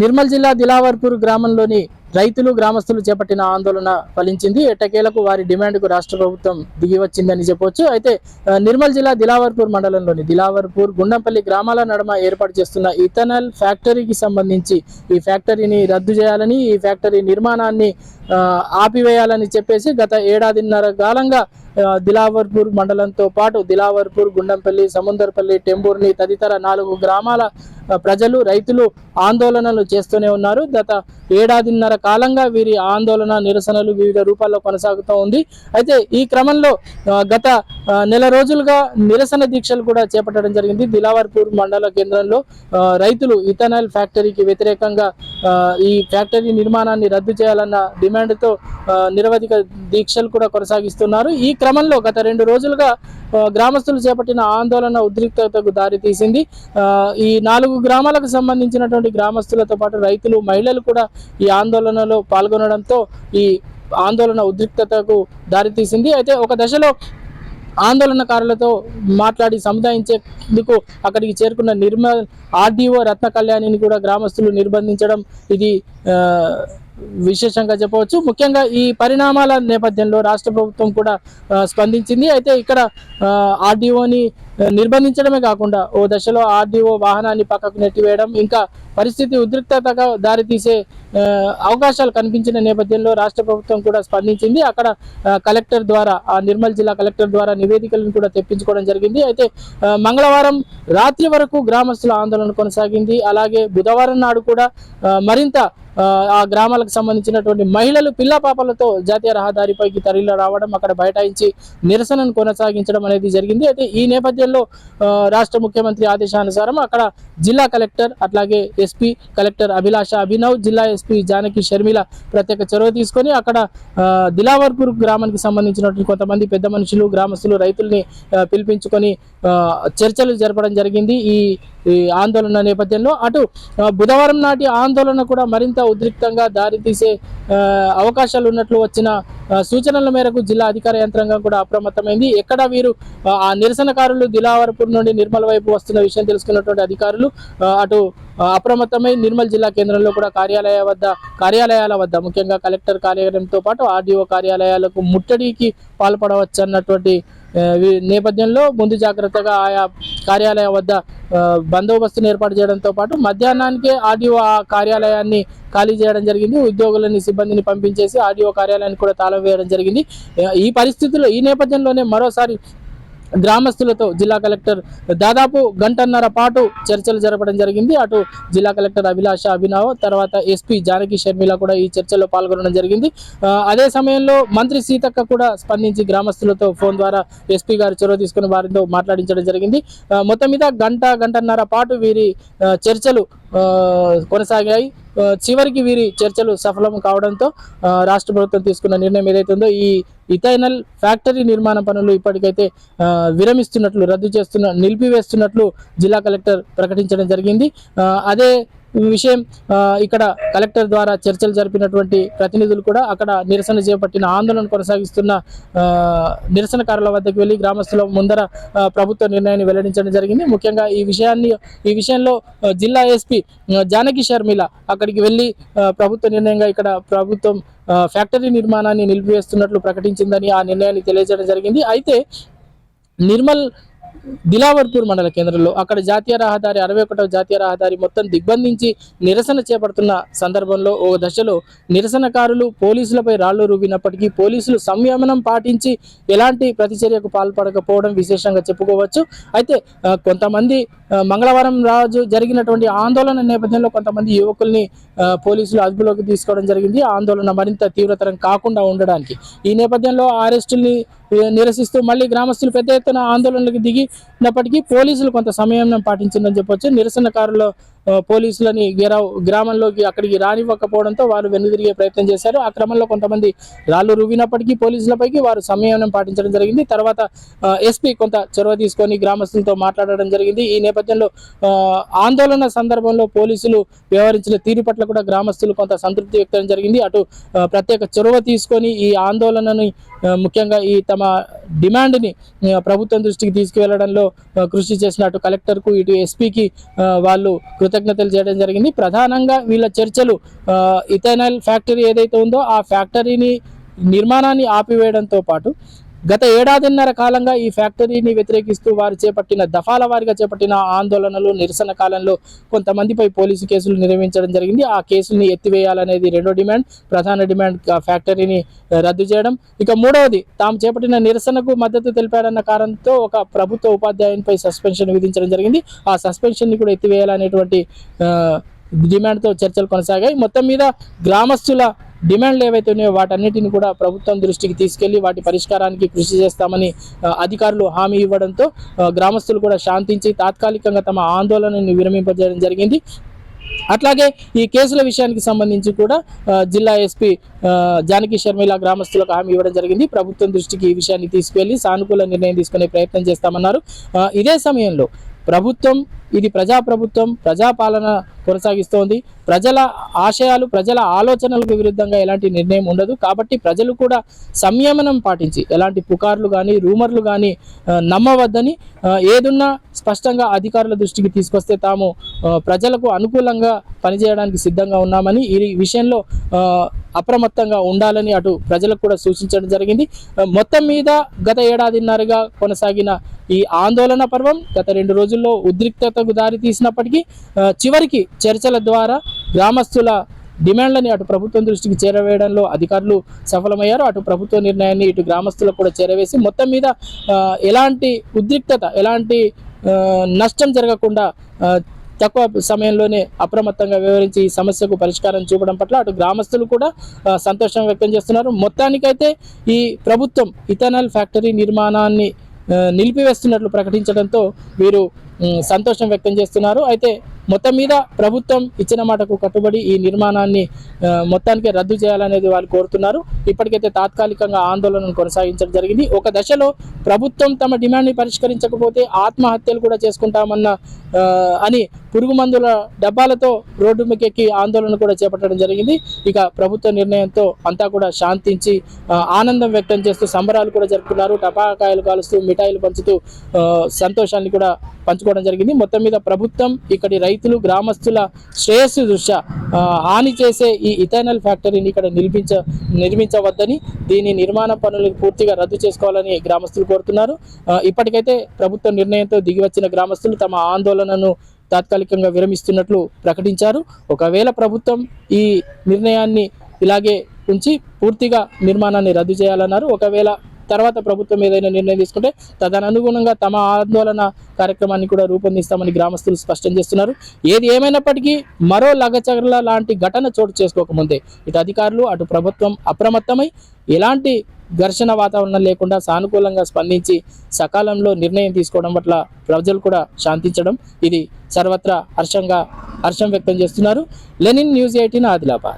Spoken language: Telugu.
నిర్మల్ జిల్లా దిలావర్పూర్ గ్రామంలోని రైతులు గ్రామస్తులు చేపట్టిన ఆందోళన ఫలించింది. ఎట్టకేలకు వారి డిమాండ్కు రాష్ట్ర ప్రభుత్వం దిగి వచ్చిందని చెప్పొచ్చు. అయితే నిర్మల్ జిల్లా దిలావర్పూర్ మండలంలోని దిలావర్పూర్ గుండంపల్లి గ్రామాల నడుమ ఏర్పాటు చేస్తున్న ఇథనాల్ ఫ్యాక్టరీకి సంబంధించి ఈ ఫ్యాక్టరీని రద్దు చేయాలని ఈ ఫ్యాక్టరీ నిర్మాణాన్ని ఆపివేయాలని చెప్పేసి గత ఏడాదిన్నర కాలంగా దిలావర్పూర్ మండలంతో పాటు దిలావర్పూర్ గుండంపల్లి సముందర్పల్లి టెంబూర్ని తదితర నాలుగు గ్రామాల ప్రజలు రైతులు ఆందోళనలు చేస్తూనే ఉన్నారు. గత ఏడాదిన్నర కాలంగా వీరి ఆందోళన నిరసనలు వివిధ రూపాల్లో కొనసాగుతూ ఉంది. అయితే ఈ క్రమంలో గత నెల రోజులుగా నిరసన దీక్షలు కూడా చేపట్టడం జరిగింది. దిలావర్పూర్ మండల కేంద్రంలో రైతులు ఇథనాల్ ఫ్యాక్టరీకి వ్యతిరేకంగా ఈ ఫ్యాక్టరీ నిర్మాణాన్ని రద్దు చేయాలన్న డిమాండ్తో నిరవధిక దీక్షలు కూడా కొనసాగిస్తున్నారు. ఈ క్రమంలో గత రెండు రోజులుగా గ్రామస్తులు చేపట్టిన ఆందోళన ఉద్రిక్తతకు దారితీసింది ఈ నాలుగు గ్రామాలకు సంబంధించినటువంటి గ్రామస్తులతో పాటు రైతులు మహిళలు కూడా ఈ ఆందోళనలో పాల్గొనడంతో ఈ ఆందోళన ఉద్రిక్తతకు దారితీసింది అయితే ఒక దశలో ఆందోళనకారులతో మాట్లాడి సముదాయించేందుకు అక్కడికి చేరుకున్న నిర్మల్ ఆర్డీఓ రత్న కళ్యాణిని కూడా గ్రామస్తులు నిర్బంధించడం ఇది విశేషంగా చెప్పవచ్చు. ముఖ్యంగా ఈ పరిణామాల నేపథ్యంలో రాష్ట్ర ప్రభుత్వం కూడా స్పందించింది. అయితే ఇక్కడ ఆర్డీఓని నిర్బంధించడమే కాకుండా ఓ దశలో ఆర్డీఓ వాహనాన్ని పక్కకు నెట్టివేయడం ఇంకా పరిస్థితి ఉద్రిక్తతగా దారితీసే అవకాశాలు కనిపించిన నేపథ్యంలో రాష్ట్ర ప్రభుత్వం కూడా స్పందించింది. అక్కడ కలెక్టర్ ద్వారా ఆ నిర్మల్ జిల్లా కలెక్టర్ ద్వారా నివేదికలను కూడా తెప్పించుకోవడం జరిగింది. అయితే మంగళవారం రాత్రి వరకు గ్రామస్తుల ఆందోళన కొనసాగింది. అలాగే బుధవారం నాడు కూడా మరింత ఆ, ఆ గ్రామాలకు సంబంధించినటువంటి మహిళలు పిల్ల పాపలతో జాతీయ రహదారిపైకి తరలి రావడం అక్కడ బైఠాయించి నిరసనను కొనసాగించడం అనేది జరిగింది. అయితే ఈ నేపథ్యంలో ఆ, రాష్ట్ర ముఖ్యమంత్రి ఆదేశానుసారం అక్కడ జిల్లా కలెక్టర్ అట్లాగే ఎస్పీ కలెక్టర్ అభిలాష అభినవ్ జిల్లా ఎస్పీ జానకి షర్మిల ప్రత్యేక చొరవ తీసుకొని అక్కడ దిలావర్పూర్ గ్రామానికి సంబంధించినటువంటి కొంతమంది పెద్ద మనుషులు గ్రామస్తులు రైతుల్ని పిలిపించుకొని చర్చలు జరపడం జరిగింది. ఈ ఈ ఆందోళన నేపథ్యంలో అటు బుధవారం నాటి ఆందోళన కూడా మరింత ఉద్రిక్తంగా దారితీసే అవకాశాలు ఉన్నట్లు వచ్చిన సూచనల మేరకు జిల్లా అధికార యంత్రాంగం కూడా అప్రమత్తమైంది. ఎక్కడ వీరు ఆ, నిరసనకారులు దిలావరపూర్ నుండి నిర్మల్ వైపు వస్తున్న విషయం తెలుసుకున్నటువంటి అధికారులు అటు అప్రమత్తమై నిర్మల్ జిల్లా కేంద్రంలో కూడా కార్యాలయ వద్ద కార్యాలయాల వద్ద ముఖ్యంగా కలెక్టర్ కార్యాలయంతో పాటు ఆర్డీఓ కార్యాలయాలకు ముట్టడికి పాల్పడవచ్చు అన్నటువంటి నేపథ్యంలో ముందు జాగ్రత్తగా ఆయా కార్యాలయం వద్ద బందోబస్తును ఏర్పాటు చేయడంతో పాటు మధ్యాహ్నానికే ఆర్డీఓ ఆ కార్యాలయాన్ని ఖాళీ చేయడం జరిగింది. ఉద్యోగులని సిబ్బందిని పంపించేసి ఆర్డీఓ కార్యాలయాన్ని కూడా తాళం వేయడం జరిగింది. ఈ పరిస్థితుల్లో ఈ నేపథ్యంలోనే మరోసారి గ్రామస్తులతో జిల్లా కలెక్టర్ దాదాపు గంటన్నర పాటు చర్చలు జరపడం జరిగింది. అటు జిల్లా కలెక్టర్ అభిలాష అభినవ్ తర్వాత ఎస్పీ జానకి షర్మిల కూడా ఈ చర్చలో పాల్గొనడం జరిగింది. అదే సమయంలో మంత్రి సీతక్క కూడా స్పందించి గ్రామస్తులతో ఫోన్ ద్వారా ఎస్పీ గారు చొరవ తీసుకుని వారితో మాట్లాడించడం జరిగింది. మొత్తం మీద గంట గంటన్నర పాటు వీరి చర్చలు కొనసాగాయి. చివరికి వీరి చర్చలు సఫలం కావడంతో రాష్ట్ర ప్రభుత్వం తీసుకున్న నిర్ణయం ఏదైతే ఉందో ఈ ఇథైనల్ ఫ్యాక్టరీ నిర్మాణ పనులు ఇప్పటికైతే విరమిస్తున్నట్లు రద్దు చేస్తున్న నిలిపివేస్తున్నట్లు జిల్లా కలెక్టర్ ప్రకటించడం జరిగింది. అదే ఈ విషయం ఇక్కడ కలెక్టర్ ద్వారా చర్చలు జరిపినటువంటి ప్రతినిధులు కూడా అక్కడ నిరసన చేపట్టిన ఆందోళన కొనసాగిస్తున్న నిరసనకారుల వద్దకు వెళ్ళి గ్రామస్తుల ముందర ప్రభుత్వ నిర్ణయాన్ని వెల్లడించడం జరిగింది. ముఖ్యంగా ఈ విషయాన్ని ఈ విషయంలో జిల్లా ఎస్పీ జానకి షర్మిల అక్కడికి వెళ్ళి ప్రభుత్వ నిర్ణయంగా ఇక్కడ ప్రభుత్వం ఫ్యాక్టరీ నిర్మాణాన్ని నిలిపివేస్తున్నట్లు ప్రకటించిందని ఆ నిర్ణయాన్ని తెలియజేయడం జరిగింది. అయితే నిర్మల్ దిలావర్పూర్ మండల కేంద్రంలో అక్కడ జాతీయ రహదారి అరవై ఒకటవ జాతీయ రహదారి మొత్తం దిగ్బంధించి నిరసన చేపడుతున్న సందర్భంలో ఓ దశలో నిరసనకారులు పోలీసులపై రాళ్ళు రూపినప్పటికీ పోలీసులు సంయమనం పాటించి ఎలాంటి ప్రతిచర్యకు పాల్పడకపోవడం విశేషంగా చెప్పుకోవచ్చు. అయితే కొంతమంది మంగళవారం రాజు జరిగినటువంటి ఆందోళన నేపథ్యంలో కొంతమంది యువకుల్ని పోలీసులు అదుపులోకి తీసుకోవడం జరిగింది. ఆందోళన మరింత తీవ్రతరం కాకుండా ఉండడానికి. ఈ నేపథ్యంలో అరెస్టుల్ని నిరసిస్తూ మళ్ళీ గ్రామస్తులు పెద్ద ఎత్తున ఆందోళనలకు దిగినప్పటికీ పోలీసులు కొంత సమయం పాటించిందని చెప్పొచ్చు. నిరసనకారుల పోలీసులని గెరావ్ గ్రామంలోకి అక్కడికి రానివ్వకపోవడంతో వారు వెనుదిరిగే ప్రయత్నం చేశారు. ఆ క్రమంలో కొంతమంది రాళ్ళు రువ్వినప్పటికీ పోలీసులపైకి వారు సంయమనం పాటించడం జరిగింది. తర్వాత ఎస్పీ కొంత చొరవ తీసుకొని గ్రామస్తులతో మాట్లాడడం జరిగింది. ఈ నేపథ్యంలో ఆందోళన సందర్భంలో పోలీసులు వ్యవహరించిన తీరు పట్ల కూడా గ్రామస్తులు కొంత సంతృప్తి వ్యక్తం జరిగింది. అటు ప్రత్యేక చొరవ తీసుకొని ఈ ఆందోళనని ముఖ్యంగా ఈ తమ డిమాండ్ని ప్రభుత్వం దృష్టికి తీసుకువెళ్ళడంలో కృషి చేసిన అటు కలెక్టర్కు ఇటు ఎస్పీకి వాళ్ళు కృత కృతజ్ఞతలు చేయడం జరిగింది. ప్రధానంగా వీళ్ళ చర్చలు ఇథనాల్ ఫ్యాక్టరీ ఏదైతే ఉందో ఆ ఫ్యాక్టరీని నిర్మాణాన్ని ఆపివేయడంతో పాటు గత ఏడాదిన్నర కాలంగా ఈ ఫ్యాక్టరీని వ్యతిరేకిస్తూ వారు చేపట్టిన దఫాల వారిగా చేపట్టిన ఆందోళనలు నిరసన కాలంలో కొంతమందిపై పోలీసు కేసులు నిర్వహించడం జరిగింది. ఆ కేసుల్ని ఎత్తివేయాలనేది రెండో డిమాండ్. ప్రధాన డిమాండ్ ఫ్యాక్టరీని రద్దు చేయడం. ఇక మూడవది తాము చేపట్టిన నిరసనకు మద్దతు తెలిపాడన్న కారణంతో ఒక ప్రభుత్వ ఉపాధ్యాయునిపై సస్పెన్షన్ విధించడం జరిగింది. ఆ సస్పెన్షన్ని కూడా ఎత్తివేయాలనేటువంటి డిమాండ్తో చర్చలు కొనసాగాయి. మొత్తం మీద గ్రామస్తుల డిమాండ్లు ఏవైతే ఉన్నాయో వాటన్నిటిని కూడా ప్రభుత్వం దృష్టికి తీసుకెళ్ళి వాటి పరిష్కారానికి కృషి చేస్తామని అధికారులు హామీ ఇవ్వడంతో గ్రామస్తులు కూడా శాంతించి తాత్కాలికంగా తమ ఆందోళనని విరమింపజేయడం జరిగింది. అట్లాగే ఈ కేసుల విషయానికి సంబంధించి కూడా జిల్లా ఎస్పీ జానకి షర్మిల గ్రామస్తులకు హామీ ఇవ్వడం జరిగింది. ప్రభుత్వం దృష్టికి ఈ విషయాన్ని తీసుకువెళ్ళి సానుకూల నిర్ణయం తీసుకునే ప్రయత్నం చేస్తామన్నారు. ఇదే సమయంలో ప్రభుత్వం ఇది ప్రజాప్రభుత్వం ప్రజాపాలన కొనసాగిస్తోంది. ప్రజల ఆశయాలు ప్రజల ఆలోచనలకు విరుద్ధంగా ఎలాంటి నిర్ణయం ఉండదు. కాబట్టి ప్రజలు కూడా సంయమనం పాటించి ఎలాంటి పుకార్లు కానీ రూమర్లు కానీ నమ్మవద్దని ఏదున్నా స్పష్టంగా అధికారుల దృష్టికి తీసుకొస్తే తాము ప్రజలకు అనుకూలంగా పనిచేయడానికి సిద్ధంగా ఉన్నామని ఈ విషయంలో అప్రమత్తంగా ఉండాలని అటు ప్రజలకు కూడా సూచించడం జరిగింది. మొత్తం మీద గత ఏడాదిన్నరగా కొనసాగిన ఈ ఆందోళన పర్వం గత రెండు రోజుల్లో ఉద్రిక్తతకు దారి తీసినప్పటికీ చివరికి చర్చల ద్వారా గ్రామస్తుల డిమాండ్లని అటు ప్రభుత్వం దృష్టికి చేరవేయడంలో అధికారులు సఫలమయ్యారు. అటు ప్రభుత్వ నిర్ణయాన్ని ఇటు గ్రామస్తులకు కూడా చేరవేసి మొత్తం మీద ఎలాంటి ఉద్రిక్తత ఎలాంటి నష్టం జరగకుండా తక్కువ సమయంలోనే అప్రమత్తంగా వివరించి ఈ సమస్యకు పరిష్కారం చూపడం పట్ల అటు గ్రామస్తులు కూడా సంతోషం వ్యక్తం చేస్తున్నారు. మొత్తానికైతే ఈ ప్రభుత్వం ఇథనాల్ ఫ్యాక్టరీ నిర్మాణాన్ని నిలిపివేస్తున్నట్లు ప్రకటించడంతో వీరు సంతోషం వ్యక్తం చేస్తున్నారు. అయితే మొత్తం మీద ప్రభుత్వం ఇచ్చిన మాటకు కట్టుబడి ఈ నిర్మాణాన్ని మొత్తానికి రద్దు చేయాలనేది వాళ్ళు కోరుతున్నారు. ఇప్పటికైతే తాత్కాలికంగా ఆందోళనను కొనసాగించడం జరిగింది. ఒక దశలో ప్రభుత్వం తమ డిమాండ్ని పరిష్కరించకపోతే ఆత్మహత్యలు కూడా చేసుకుంటామన్న అని పురుగు మందుల డబ్బాలతో రోడ్డు మీకెక్కి ఆందోళన కూడా చేపట్టడం జరిగింది. ఇక ప్రభుత్వ నిర్ణయంతో అంతా కూడా శాంతించి ఆనందం వ్యక్తం చేస్తూ సంబరాలు కూడా జరుపుకున్నారు. టపాకాయలు కాలుస్తూ మిఠాయిలు పంచుతూ సంతోషాన్ని కూడా పంచుకోవడం జరిగింది. మొత్తం మీద ప్రభుత్వం ఇక్కడి రైతులు గ్రామస్తుల శ్రేయస్సు దృష్ట్యా హాని చేసే ఈ ఇథైనల్ ఫ్యాక్టరీని ఇక్కడ నిర్మించ నిర్మించవద్దని దీని నిర్మాణ పనులు పూర్తిగా రద్దు చేసుకోవాలని గ్రామస్తులు కోరుతున్నారు. ఇప్పటికైతే ప్రభుత్వ నిర్ణయంతో దిగివచ్చిన గ్రామస్తులు తమ ఆందోళనను తాత్కాలికంగా విరమిస్తున్నట్లు ప్రకటించారు. ఒకవేళ ప్రభుత్వం ఈ నిర్ణయాన్ని ఇలాగే ఉంచి పూర్తిగా నిర్మాణాన్ని రద్దు చేయాలన్నారు ఒకవేళ తర్వాత ప్రభుత్వం ఏదైనా నిర్ణయం తీసుకుంటే తదనుగుణంగా తమ ఆందోళన కార్యక్రమాన్ని కూడా రూపొందిస్తామని గ్రామస్తులు స్పష్టం చేస్తున్నారు. ఏది ఏమైనప్పటికీ మరో లగచర్ల లాంటి ఘటన చోటు చేసుకోకముందే. ఇటు అధికారులు అటు ప్రభుత్వం అప్రమత్తమై ఎలాంటి ఘర్షణ వాతావరణం లేకుండా సానుకూలంగా స్పందించి సకాలంలో నిర్ణయం తీసుకోవడం పట్ల ప్రజలు కూడా శాంతించడం. ఇది సర్వత్రా హర్షంగా హర్షం వ్యక్తం చేస్తున్నారు. Lenin news eighteen Adilabad.